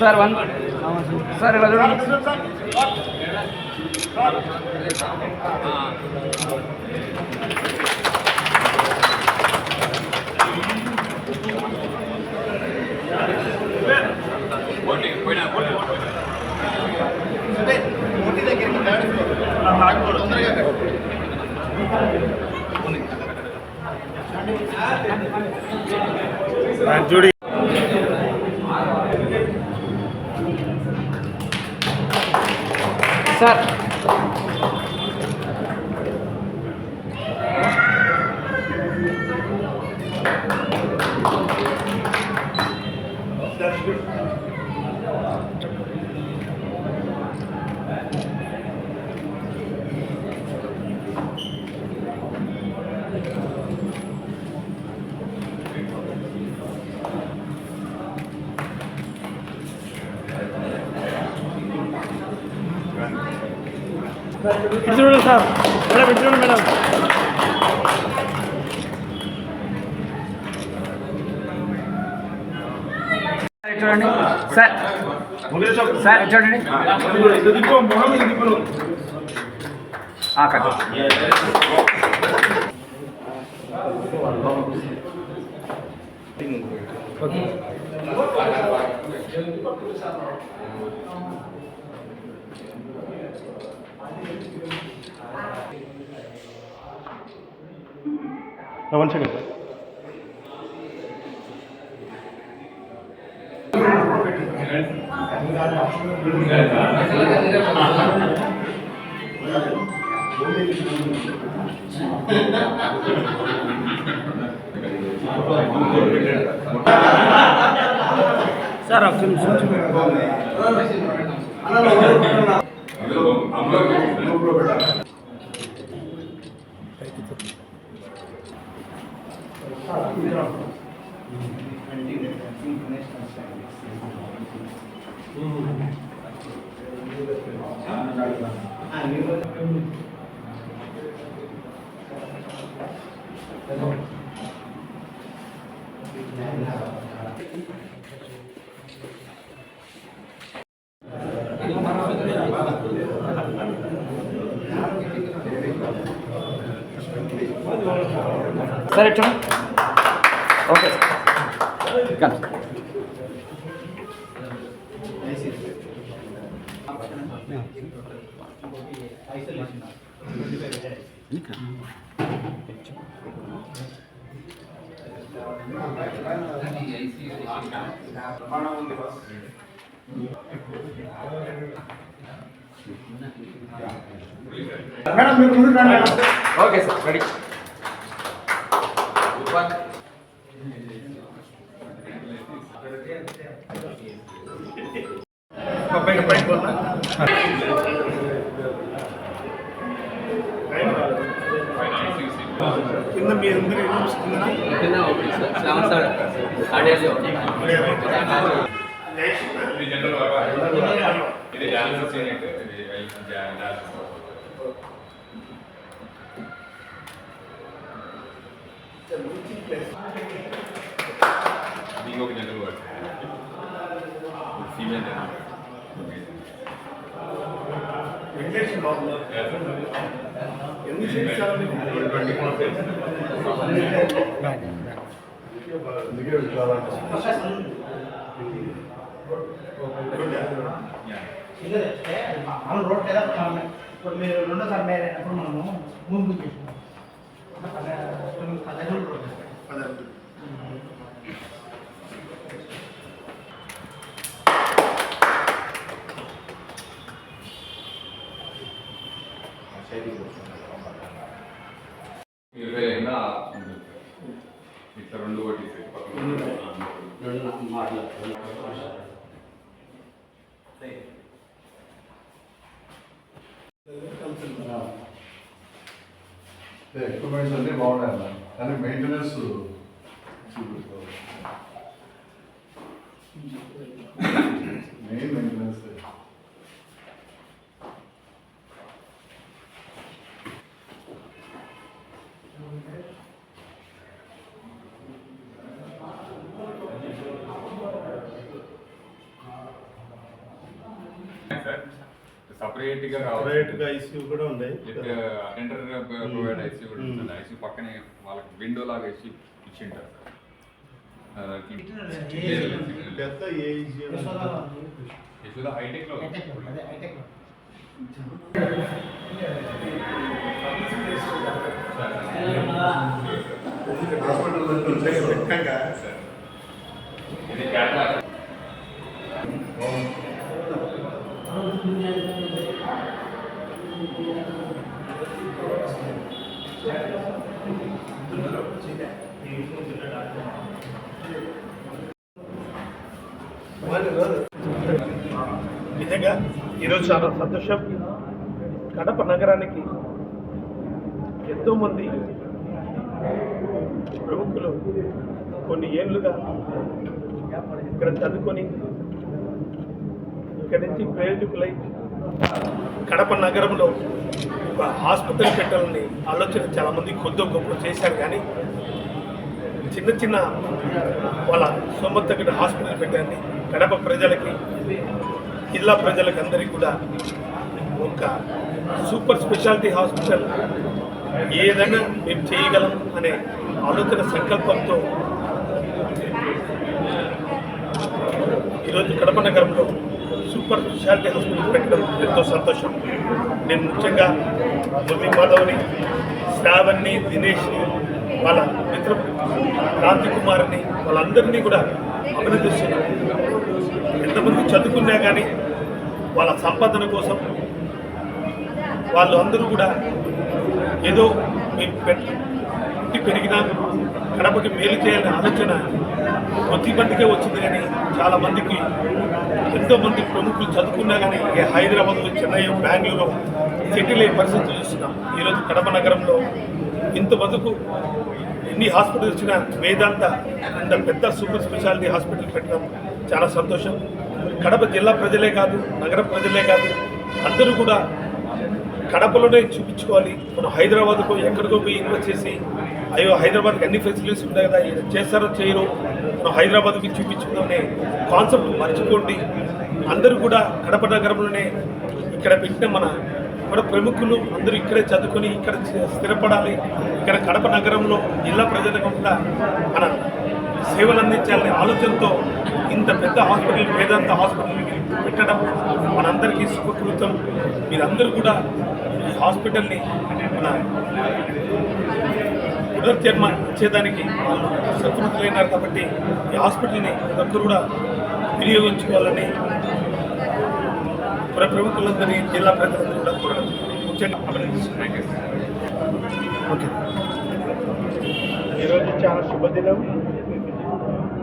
Sir one sir ఇలా చూడండి. చూడి. సార్ ఇటు చూడండి సార్ మేడం ఇటు చూడండి మేడం ఇటు చూడండి సార్ సార్ ఇటు చూడండి ఆ, cut one second sir sir ఒక నిమిషం. సార్ ఇటు చూడండి ఓకే సార్ కన్ మేడం మీరు ముందు రండి. మేడం ఓకే సార్ రెడీ పైకి పైకి పోతా కింద మీ అందరి కింద ఇది జనరల్ బాబా ఇది డాన్సర్ యూనిట్ ఇది డాన్సర్ ఇంకొక general ward female general Venkateswara Babu ఎన్ని సీట్స్ సార్ మీకు ట్వంటీ ఫోర్ మనం రోడ్ కదా ఇప్పుడు మీరు రెండోసారి మేరే అప్పుడు మనము భూమి బుక్ చేసుకున్నాం పదహైదు రోడ్ పదండి ఇరవై అయినా ఇట్లా రెండు ఒకటి ఎక్విప్మెంట్స్ అన్నీ బాగున్నాయి అన్న కానీ మెయింటెనెన్స్ మెయిన్ మెయింటెనెన్స్ సార్ సపరేట్గా సపరేట్గా ఐసీయూ కూడా ఉంది. అటెండర్ ప్రొవైడ్ ఐసీ కూడా ఉంటుంది. ఐసీ పక్కనే వాళ్ళకి విండో లాగా వేసి సార్ పెద్ద ఏజ్ యశోద హైటెక్లో. ఇది నిజంగా ఈరోజు చాలా సంతోషం. కడప నగరానికి ఎంతోమంది ప్రముఖులు కొన్ని ఏళ్ళుగా ఇక్కడ చదువుకొని ఇక్కడి నుంచి ప్రయోజకులై కడప నగరంలో ఒక హాస్పిటల్ పెట్టాలని ఆలోచన చాలామంది కొద్దో గొప్ప చేశారు కానీ చిన్న చిన్న వాళ్ళ సొమ్మ సొమ్మతగిన హాస్పిటల్ పెట్టండి కడప ప్రజలకి జిల్లా ప్రజలకందరికీ కూడా ఒక సూపర్ స్పెషాలిటీ హాస్పిటల్ ఏదైనా మేము చేయగలం అనే ఆలోచన సంకల్పంతో ఈరోజు కడప నగరంలో సూపర్ స్పెషాలిటీ హాస్పిటల్ పెట్టడం ఎంతో సంతోషం. నేను ముఖ్యంగా మురళీ మాధవ్ని శ్రావణ్ని దినేష్ని వాళ్ళ మిత్రం క్రాంతి కుమార్ని వాళ్ళందరినీ కూడా అభినందిస్తున్నాను. ఎంతమంది చదువుకున్నా కానీ వాళ్ళ సంపాదన కోసం వాళ్ళు అందరూ కూడా ఏదో మేము పెట్టి పెరిగినా కడపకి మేలు చేయాలనే ఆలోచన కొద్ది మందికే వచ్చింది కానీ చాలామందికి ఎంతోమంది ప్రముఖులు చదువుకున్నా కానీ హైదరాబాద్లో హైదరాబాద్ చెన్నై బెంగళూరు సెటిల్ అయ్యే పరిస్థితి చూస్తున్నాం. ఈరోజు కడప నగరంలో ఇంతమందుకు ఎన్ని హాస్పిటల్స్ వచ్చినా వేదాంత అంత పెద్ద సూపర్ స్పెషాలిటీ హాస్పిటల్ పెట్టడం చాలా సంతోషం. కడప జిల్లా ప్రజలే కాదు నగర ప్రజలే కాదు. అందరూ కూడా కడపలోనే చూపించుకోవాలి. మనం హైదరాబాద్కు ఎక్కడికో పోయి ఇన్వెస్ట్ చేసి అయ్యో హైదరాబాద్కి అన్ని ఫెసిలిటీస్ ఉంటాయి కదా చేస్తారో చేయరు మనం హైదరాబాద్కి చూపించుకుందామనే కాన్సెప్ట్ మర్చిపోండి. అందరూ కూడా కడప నగరంలోనే ఇక్కడ పెట్టిన మన మన ప్రముఖులు అందరూ ఇక్కడే చదువుకొని ఇక్కడ స్థిరపడాలి. ఇక్కడ కడప నగరంలో జిల్లా ప్రజలకు కూడా మన సేవలు అందించాలనే ఆలోచనతో ఇంత పెద్ద హాస్పిటల్ వేదాంత హాస్పిటల్ పెట్టడం మనందరికీ సుఖకృతం మీరందరూ కూడా ఈ హాస్పిటల్ని మన పునర్జన్మ ఇచ్చేదానికి వాళ్ళు సంతృప్తులైనారు కాబట్టి ఈ హాస్పిటల్ని ప్రతి కూడా వినియోగించుకోవాలని మన ప్రముఖులందరినీ జిల్లా ప్రజలందరూ కూడా కోరడం ముఖ్యంగా అభినందిస్తున్నాను. ఓకే ఈరోజు చాలా శుభదినం.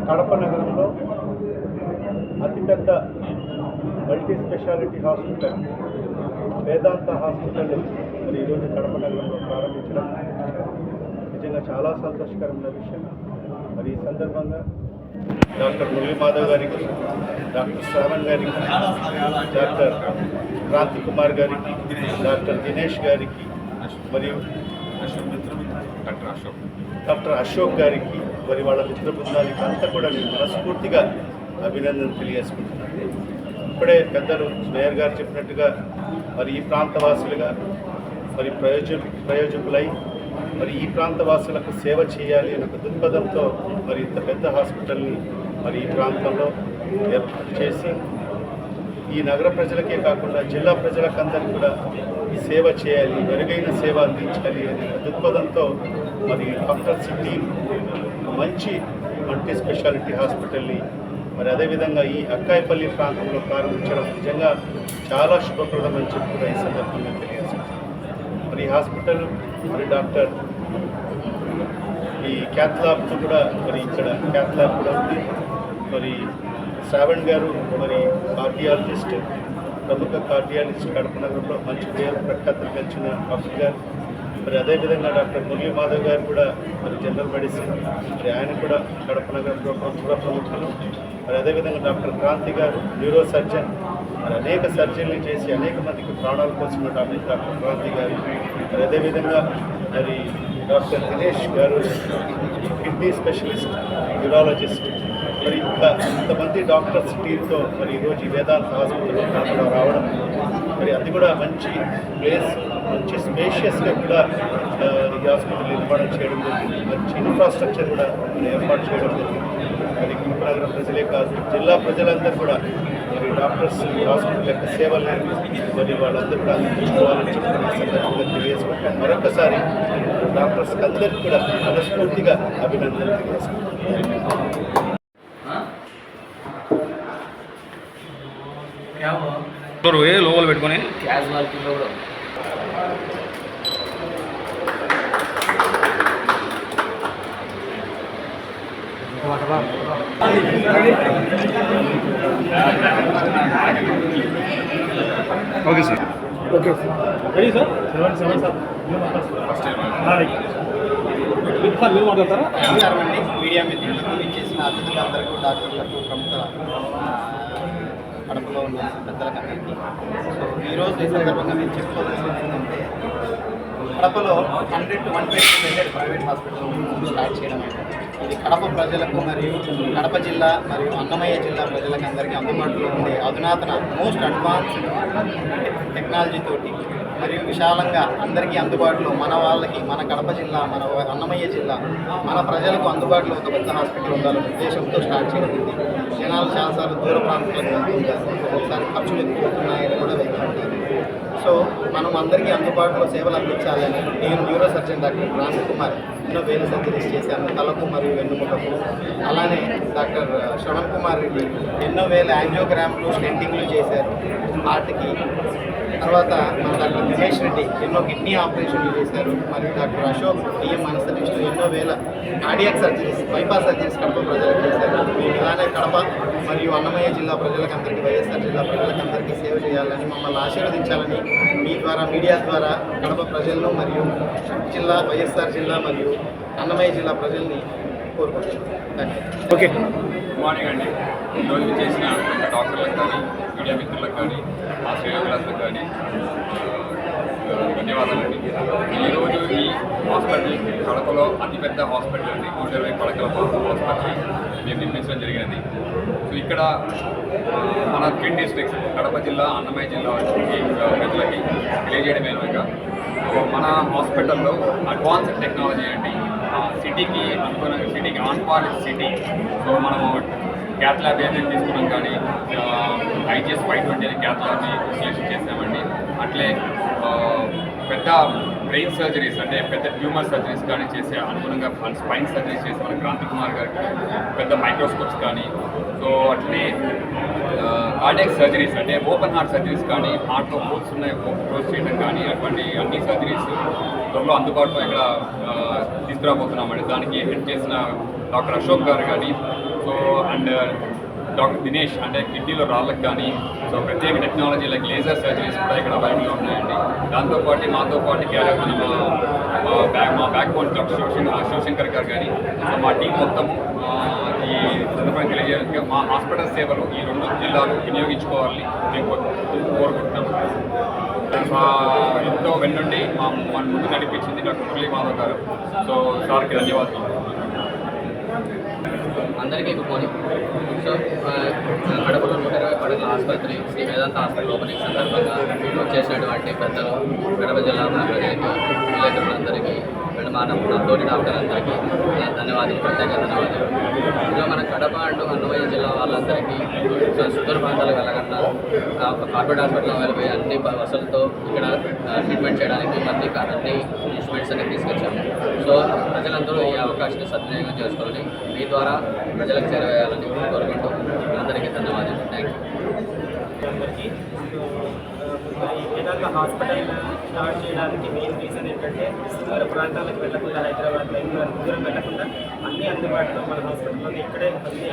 కడప నగరంలో అతిపెద్ద multi speciality hospital Vedanta hospital మరి ఈరోజు కడప నగరంలో ప్రారంభించడం నిజంగా చాలా సంతోషకరమైన విషయం. మరి ఈ సందర్భంగా డాక్టర్ మురళీ మాధవ్ గారికి డాక్టర్ శ్రావణ్ గారికి డాక్టర్ క్రాంతి కుమార్ గారికి డాక్టర్ దినేష్ గారికి మరియు అశోక్ మిత్రం డాక్టర్ అశోక్. డాక్టర్ అశోక్ గారికి మరి వాళ్ళ మిత్ర బృందానికి అంతా కూడా నేను మనస్ఫూర్తిగా అభినందన తెలియజేసుకుంటున్నాను. ఇప్పుడే పెద్దలు మేయర్ గారు చెప్పినట్టుగా మరి ఈ ప్రాంతవాసులుగా మరి ప్రయోజ ప్రయోజకులై మరి ఈ ప్రాంతవాసులకు సేవ చేయాలి అనే ఒక దృక్పథంతో మరి ఇంత పెద్ద హాస్పిటల్ని మరి ఈ ప్రాంతంలో ఏర్పాటు చేసి ఈ నగర ప్రజలకే కాకుండా జిల్లా ప్రజలకందరికీ కూడా ఈ సేవ చేయాలి మెరుగైన సేవ అందించాలి అనే దృక్పథంతో మరి డాక్టర్ మంచి మల్టీ స్పెషాలిటీ హాస్పిటల్ని మరి అదేవిధంగా ఈ అక్కాయపల్లి ప్రాంతంలో ప్రారంభించడం నిజంగా చాలా శుభప్రదమని చెప్పి కూడా ఈ సందర్భంగా తెలియజేస్తున్నాను. మరి ఈ హాస్పిటల్ మరి డాక్టర్ ఈ క్యాత్ కూడా మరి ఇక్కడ క్యాత్ ల్యాబ్ కూడా ఉంది. మరి శ్రావణ్ గారు మరి కార్డియాలజిస్ట్ ప్రముఖ కార్డియాలజిస్ట్ కడప నగరంలో మంచి పేరు ప్రఖ్యాతులు గెలిచిన డాక్టర్ గారు. మరి అదేవిధంగా డాక్టర్ మురళీ మాధవ్ గారు కూడా మరి జనరల్ మెడిసిన్ మరి ఆయన కూడా కడప నగర కూడా ప్రముఖులు మరి అదేవిధంగా డాక్టర్ క్రాంతి గారు న్యూరో సర్జన్ మరి అనేక సర్జరీలు చేసి అనేక మందికి ప్రాణాలు కోసం డాక్టర్ డాక్టర్ క్రాంతి గారు. మరి అదేవిధంగా మరి డాక్టర్ దినేష్ గారు కిడ్నీ స్పెషలిస్ట్ న్యూరాలజిస్ట్ మరి ఇంకా ఇంతమంది డాక్టర్స్ టీంతో మరి ఈరోజు వేదాంత హాస్పిటల్లో కూడా రావడం. మరి అది కూడా మంచి ప్లేస్. మంచి స్పేషియస్గా కూడా ఆ, ఈ హాస్పిటల్ నిర్మాణం చేయడం జరిగింది. మంచి ఇన్ఫ్రాస్ట్రక్చర్ కూడా ఏర్పాటు చేయడం జరిగింది. మరి కృష్ణనగరం ప్రజలే కాదు జిల్లా ప్రజలందరూ కూడా మరి డాక్టర్స్ ఈ హాస్పిటల్ యొక్క సేవలను మరి వాళ్ళందరూ కూడా అందించుకోవాలని సందర్భంగా తెలియజేసుకుంటాం మరొకసారి డాక్టర్స్ అందరికీ కూడా మనస్ఫూర్తిగా అభినందనలు తెలియజేసుకుంటాం ఏ లోపల పెట్టుకొని? Okay sir. నమస్కారం అండి మీడియా మిత్రులకు ఇచ్చేసిన అతిథులందరికీ డాక్టర్లకు ప్రముఖ కడపలో ఉన్న పెద్దలకు అందరికీ. సో ఈరోజు ఈ సందర్భంగా నేను చెప్పుకోవాల్సింది ఏంటంటే కడపలో hundred two one twenty private hospital start చేయడం ఇది కడప ప్రజలకు మరియు కడప జిల్లా మరియు అన్నమయ్య జిల్లా ప్రజలకు అందరికీ అందుబాటులో ఉండే అధునాతన మోస్ట్ అడ్వాన్స్డ్ టెక్నాలజీ తోటి మరియు విశాలంగా అందరికీ అందుబాటులో మన వాళ్ళకి మన కడప జిల్లా మన అన్నమయ్య జిల్లా మన ప్రజలకు అందుబాటులో ఒక పెద్ద హాస్పిటల్ ఉండాలనే ఉద్దేశంతో స్టార్ట్ చేయబడింది. జనాలు చాలాసార్లు దూర ప్రాంతాలకు వెళ్తుంటారు. ఒకసారి ఖర్చులు ఎక్కువ అవుతున్నాయని కూడా సో మనం అందరికీ అందుబాటులో సేవలు అందించాలని నేను neuro surgeon doctor Ram Kumar ఎన్నో వేల సర్జరీస్ చేశాను తలకు మరియు వెన్నుముకకు. అలానే డాక్టర్ శ్రవణ్ కుమార్ రెడ్డి ఎన్నో వేల యాంజియోగ్రామ్లు స్టెంటింగ్లు చేశారు. హార్ట్కి తర్వాత మన డాక్టర్ దినేష్ రెడ్డి ఎన్నో కిడ్నీ ఆపరేషన్లు చేశారు. మరియు డాక్టర్ అశోక్ డిఎం అనస్థిస్ట్ ఎన్నో వేల cardiac surgeries bypass surgeries Kadapa ప్రజలకు చేశారు. ఇలానే కడప మరియు అన్నమయ్య జిల్లా ప్రజలకు అందరికీ వైఎస్ఆర్ జిల్లా ప్రజలకు అందరికీ సేవ చేయాలని మమ్మల్ని ఆశీర్వదించాలని మీ ద్వారా మీడియా ద్వారా కడప ప్రజలను మరియు జిల్లా వైఎస్ఆర్ జిల్లా మరియు అన్నమయ్య జిల్లా ప్రజల్ని కోరుకుంటున్నాను ఓకే. గుడ్ మార్నింగ్ అండి. ఈరోజు చేసిన డాక్టర్లకు కానీ మీడియా మిత్రులకు కానీ మా శ్రేయోగులకు కానీ ధన్యవాదాలండి ఈరోజు ఈ హాస్పిటల్ కడపలో అతిపెద్ద హాస్పిటల్ అండి. ఇరవై పడకల హాస్పిటల్. మేము నిర్మించడం జరిగినది. సో ఇక్కడ మన ట్విన్ డిస్ట్రిక్ట్స్ కడప జిల్లా అన్నమయ్య జిల్లా ఈ, ఆ, ప్రజలకి తెలియజేయడమేనగా మన హాస్పిటల్లో అడ్వాన్స్డ్ టెక్నాలజీ అండి. ఆ, సిటీకి అనుకున్న సిటీకి ఆన్ పార్ సిటీ. సో మనము క్యాత్ ల్యాబ్ ఏదైతే తీసుకున్నాం కానీ ఐజిఎస్ ఫైవ్ ట్వంటీ అనే క్యాత్ ల్యాబ్ని విశ్లేషణ చేసామండి. అట్లే పెద్ద బ్రెయిన్ సర్జరీస్ అంటే పెద్ద ట్యూమర్ సర్జరీస్ కానీ చేసే అనుగుణంగా స్పైన్ సర్జరీస్ చేసే మన క్రాంతి కుమార్ గారికి పెద్ద మైక్రోస్కోప్స్ కానీ సో అట్లనే కార్డియాక్ సర్జరీస్ అంటే ఓపెన్ హార్ట్ సర్జరీస్ కానీ హార్ట్లో హోల్స్ ఉన్నాయి క్లోజ్ చేయడం కానీ అటువంటి అన్ని సర్జరీస్ త్వరలో అందుబాటులో ఇక్కడ తీసుకురాబోతున్నామండి దానికి హెల్ప్ చేసిన డాక్టర్ అశోక్ గారు కానీ సో అండ్ డాక్టర్ దినేష్ అంటే కిడ్నీలో రాళ్ళకి కానీ సో ప్రత్యేక టెక్నాలజీ లైక్ లేజర్ సర్జరీస్ కూడా ఇక్కడ అవైలబుల్గా ఉన్నాయండి. దాంతోపాటు మాతో పాటు క్యారీ మన మా బ్యాక్ మా backbone doctor Shivashankar Shivashankar garu కానీ మా టీం మొత్తం ఈ సందర్భంగా తెలియజేయాలి మా హాస్పిటల్ సేవలు ఈ రెండు జిల్లాలు వినియోగించుకోవాలని మేము కోరుకుంటున్నాం. మా ఎంతో వెన్నుండి మా మన ముందు నడిపించింది డాక్టర్ మురళీ మాధవ్ గారు. సో సార్కి ధన్యవాదాలు. అందరికీ గుడ్ సో కడపలో నూట ఇరవై పడకల ఆసుపత్రి శ్రీ వేదాంత హాస్పిటల్ ఓపెనింగ్ సందర్భంగా వచ్చేసినటువంటి పెద్దలు కడప జిల్లా ప్రజలకి విలేకరులందరికీ అండ్ తోటి డాక్టర్లందరికీ నా ధన్యవాదాలు ప్రత్యేక ధన్యవాదాలు. సో మన కడప అంటూ అన్నమయ్య జిల్లా వాళ్ళందరికీ సో సుదూర ప్రాంతాలకు వెళ్ళకుండా కార్పొరేట్ హాస్పిటల్ వెళ్ళిపోయి అన్ని వసతులతో ఇక్కడ ట్రీట్మెంట్ చేయడానికి మంది అన్ని ఇన్స్ట్రుమెంట్స్ అనేది తీసుకొచ్చాము సో ప్రజలందరూ ఈ అవకాశాన్ని సద్వినియోగం చేసుకోవాలని మీ ద్వారా ప్రజలకు చేరవేయాలని కోరుకుంటూ అందరికీ ధన్యవాదాలు థ్యాంక్ యూ అందరికీ హాస్పిటల్ స్టార్ట్ చేయడానికి మెయిన్ రీజన్ ఏంటంటే దూర ప్రాంతాలకు వెళ్ళకుండా హైదరాబాద్ బెంగళూరు దూరం వెళ్ళకుండా అన్ని అందుబాటులో మన హాస్పిటల్లో ఇక్కడే అన్ని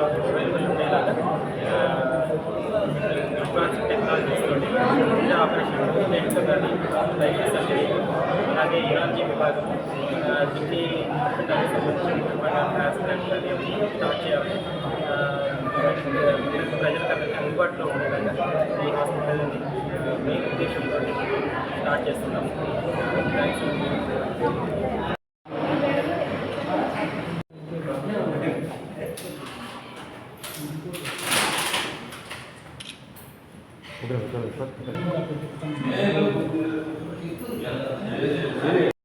అవైలబుల్ ఉండేలాగా అడ్వాన్స్ టెక్నాలజీస్తో తోటి ఆపరేషన్ నెట్ కానీ రైల్వే సర్జరీ అలాగే యూరాలజీ విభాగం కిడ్నీ దానికి సంబంధించిన ట్రాన్స్ప్లాంట్ స్టార్ట్ చేయాలి ప్రజలకు అందరికీ అందుబాటులో ఉండేలాగా ఈ హాస్పిటల్ని మీ ఉద్దేశంతో స్టార్ట్ చేస్తున్నాం థ్యాంక్స్